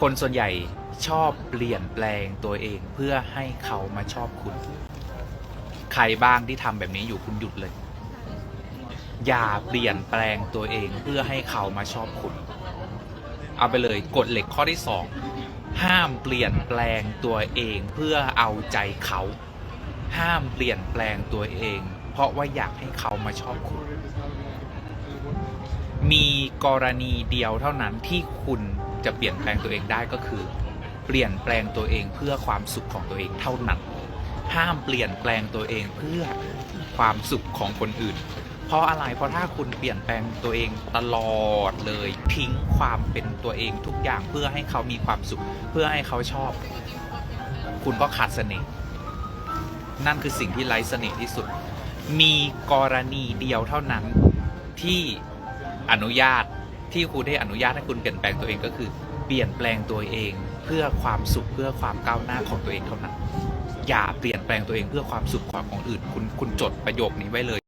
คนส่วนใหญ่ชอบเปลี่ยนแปลงตัวเองเพื่อให้เขามาชอบคุณ ใครบ้างที่ทำแบบนี้อยู่คุณหยุดเลย อย่าเปลี่ยนแปลงตัวเองเพื่อให้เขามาชอบคุณ เอาไปเลยกฎเหล็กข้อที่สองห้ามเปลี่ยนแปลงตัวเองเพื่อเอาใจเขา ห้ามเปลี่ยนแปลงตัวเอง เพราะว่าอยากให้เขามาชอบคุณ มีกรณีเดียวเท่านั้นที่คุณ จะเปลี่ยนแปลงตัวเองได้ก็คือ เปลี่ยนแปลงตัวเองเพื่อความสุขของตัวเองเท่านั้น ห้ามเปลี่ยนแปลงตัวเองเพื่อความสุขของคนอื่น เพราะอะไรเพราะถ้าคุณเปลี่ยนแปลงตัวเองตลอดเลยทิ้งความเป็นตัวเองทุกอย่างเพื่อให้เขามีความสุข เพื่อให้เขาชอบ คุณก็ขาดเสน่ห์นั่นคือสิ่งที่ไร้เสน่ห์ที่สุด มีกรณีเดียวเท่านั้นที่อนุญาต ที่ครูได้อนุญาตให้คุณเปลี่ยนแปลงตัวเองก็คือ เปลี่ยนแปลงตัวเองเพื่อความสุขเพื่อความก้าวหน้าของตัวเองเท่านั้น อย่าเปลี่ยนแปลงตัวเองเพื่อความสุขของคนอื่น คุณคุณจดประโยคนี้ไว้เลย